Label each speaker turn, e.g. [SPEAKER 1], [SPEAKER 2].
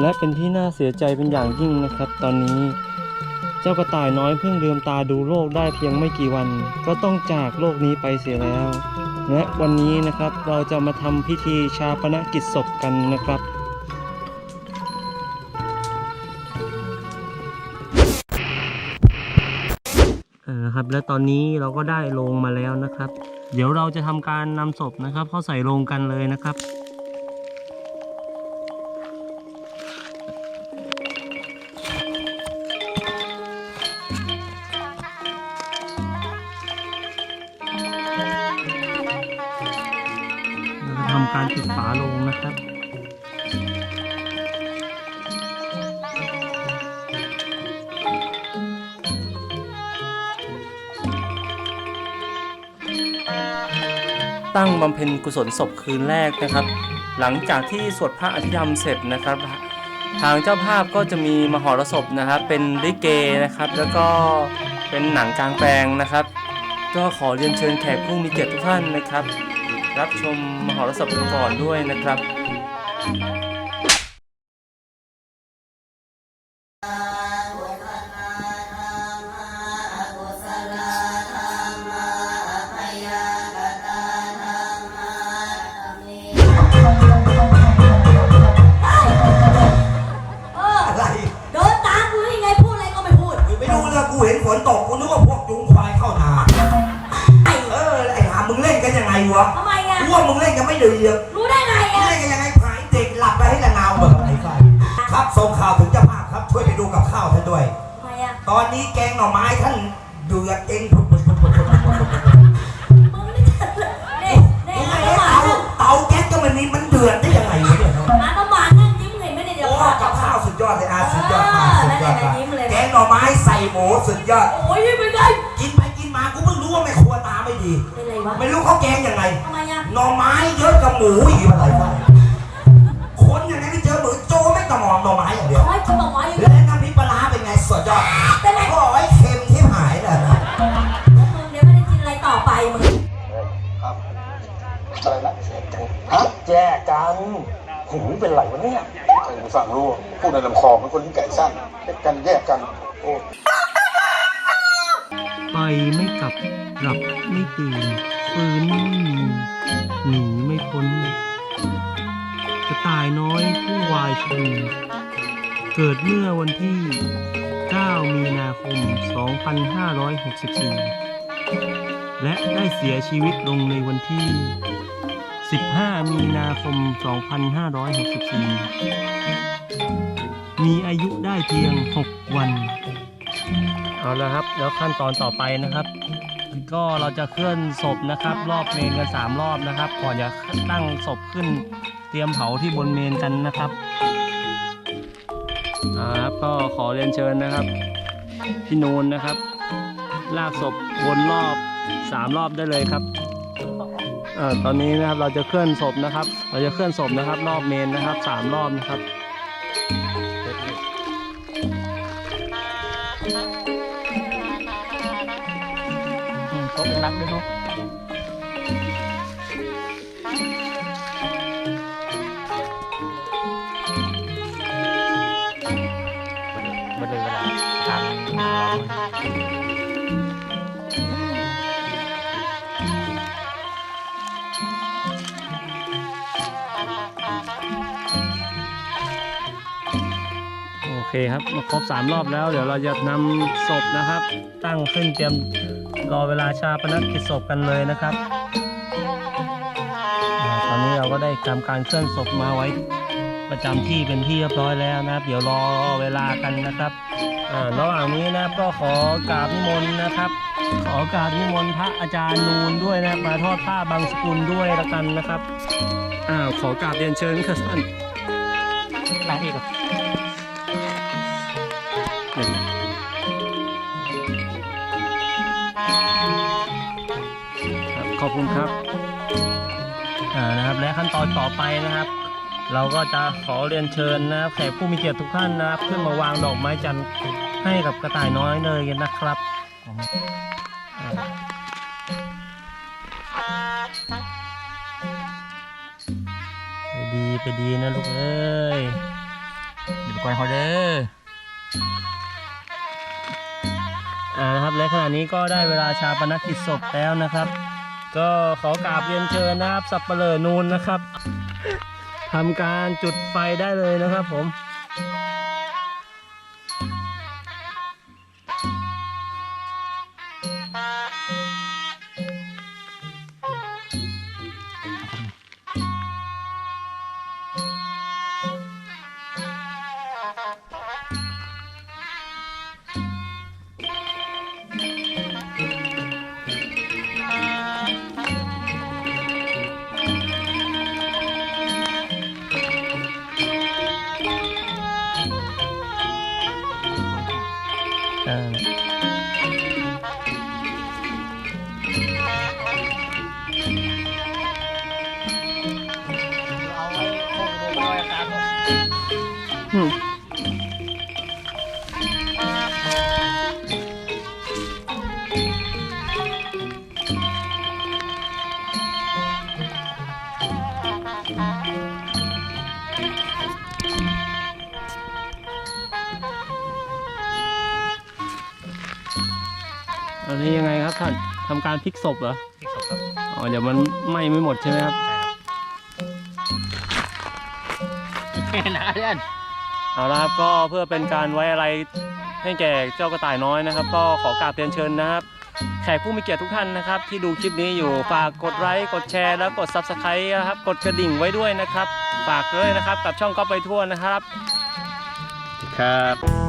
[SPEAKER 1] และเป็นที่น่าเสียใจเป็นอย่างยิ่งนะครับ ตอนนี้ เจ้ากระต่ายน้อยเพิ่งลืมตาดูโลกได้เพียงไม่กี่วัน ก็ต้องจากโลกนี้ไปเสียแล้ว และวันนี้นะครับเราจะมาทำพิธีชาปนกิจศพกันนะครับเออครับและตอนนี้เราก็ได้โลงมาแล้วนะครับ เดี๋ยวเราจะทำการนำศพนะครับ เข้าใส่โลงกันเลยนะครับ ทำการปิดฝาลงนะครับตั้งบำเพ็ญกุศลศพคืนแรกนะครับ หลังจากที่สวดพระอภิธรรมเสร็จนะครับ ทางเจ้าภาพก็จะมีมหรสพนะครับเป็นลิเกนะครับ แล้วก็เป็นหนังกลางแปลงนะครับ ก็ขอเรียนเชิญแขกผู้มีเกียรติทุกท่านนะครับ รับชมมหรสพกันก่อนด้วยนะครับ
[SPEAKER 2] ส่งข่าวถึงเจ้าภาพครับ ช่วยไปดูกับข้าวท่านด้วย
[SPEAKER 3] ทำไมอะ
[SPEAKER 2] ตอนนี้แกงหน่อไม้ท่านเดือดเองพุดพุดพุดพุดพุดพุดพุด
[SPEAKER 3] มึงนี่จะนี่นี่หมาก็หมา
[SPEAKER 2] เตาเตาแก๊สก็มันมีมันเดือดได้ยังไงวะเนี่ย
[SPEAKER 3] หมาก็หมานั่งยิ้มเห็นไหมเนี่ยเดี๋ยว
[SPEAKER 2] โอ้
[SPEAKER 3] พา
[SPEAKER 2] กับข้าวสุดยอดเลยอาสุดยอดมาก
[SPEAKER 3] เออ
[SPEAKER 2] สุดยอด
[SPEAKER 3] นั่น
[SPEAKER 2] มาก
[SPEAKER 3] แหละยิ้มเลย
[SPEAKER 2] แกงหน่อไม้ใส่หมูสุดยอด
[SPEAKER 3] โอ้ยเป็นไง
[SPEAKER 2] กินไปกินมากูเพิ่งรู้ว่าแม่ครัวตาไม่ดี
[SPEAKER 3] เป็นไรวะ
[SPEAKER 2] ไม่รู้เขาแกงยังไง
[SPEAKER 3] ทำไมอะ
[SPEAKER 2] หน่อไม้เยอะกับหมูอีกอะไรบ้า เป็นไอด
[SPEAKER 3] เป็นไร
[SPEAKER 2] โอ้ยเค็มที่หายเลยนะ
[SPEAKER 3] มึงเดี๋ยวไม่ได้กินอะไรต่อไปมึง
[SPEAKER 4] อะไรนะฮะ
[SPEAKER 2] แยกกัน
[SPEAKER 4] หูเป็นไรวะเนี่ยใครไปฟังรู้พูดในลำคอเป็นคนที่ไก่สั้นแยกกันแยกกันโอ้
[SPEAKER 1] ไปไม่กลับหลับไม่ตื่นฟื้นไม่มีหนีไม่พ้นกระต่ายน้อยผู้วายชนเกิดเมื่อวันที่ 9 มีนาคม 2564 และได้เสียชีวิตลงในวันที่ 15 มีนาคม 2564 มีอายุได้เพียง 6 วัน เอาละครับ แล้วขั้นตอนต่อไปนะครับ ก็เราจะเคลื่อนศพนะครับ รอบเมนกันสามรอบนะครับ ก่อนจะตั้งศพขึ้นเตรียมเผาที่บนเมนกันนะครับ ครับก็ขอเรียนเชิญนะครับ พี่นูนนะครับ ลากศพวนรอบสามรอบได้เลยครับอ่าตอนนี้นะครับเราจะเคลื่อนศพนะครับ เราจะเคลื่อนศพนะครับ รอบเมนนะครับสามรอบนะครับโต๊ะนักด้วยเนา เคครับมาครบสามรอบแล้ว เดี๋ยวเราจะนำศพนะครับ ตั้งขึ้นเตรียมรอเวลาชาปนกิจศพกันเลยนะครับตอนนี้เราก็ได้ทำการเคลื่อนศพมาไว้ประจำที่เป็นที่เรียบร้อยแล้วนะครับ เดี๋ยวรอเวลากันนะครับระหว่างนี้นะครับก็ขอกราบนิมนต์นะครับ ขอกราบนิมนต์พระอาจารย์นูนด้วยนะมาทอดผ้าบางสกุลด้วยละกันนะครับอ้าวขอกราบเรียนเชิญครับท่านลาเอก ขอบคุณครับอ่านะครับ และขั้นตอนต่อไปนะครับ เราก็จะขอเรียนเชิญนะครับแขกผู้มีเกียรติทุกท่านนะครับขึ้นมาวางดอกไม้จันทร์ให้กับกระต่ายน้อยเลยนะครับอ่าไปดีไปดีนะลูกเอ้ย
[SPEAKER 5] ก่อนเขาเด้อ
[SPEAKER 1] อ่านะครับและขณะนี้ก็ได้เวลาชาปนกิจศพแล้วนะครับ ก็ขอกราบเรียนเชิญนะครับสับเปลอนูนนะครับทำการจุดไฟได้เลยนะครับผม อืมอันนี้ยังไงครับท่านทำการพลิกศพเหรอ
[SPEAKER 5] พริกสดครับ
[SPEAKER 1] อ๋อ เดี๋ยวมันไหม้ไม่หมดใช่ไหมครับ
[SPEAKER 5] ใช่ครับ นะเพื่อน
[SPEAKER 1] เอาละครับก็เพื่อเป็นการไว้อะไรให้แก่เจ้ากระต่ายน้อยนะครับ ก็ขอกราบเรียนเชิญนะครับ แขกผู้มีเกียรติทุกท่านนะครับ ที่ดูคลิปนี้อยู่ฝากกดไลค์กดแชร์แล้วกด Subscribe นะครับ กดกระดิ่งไว้ด้วยนะครับ ฝากด้วยนะครับกับช่องก็ไปทั่วนะครับ
[SPEAKER 5] ครับ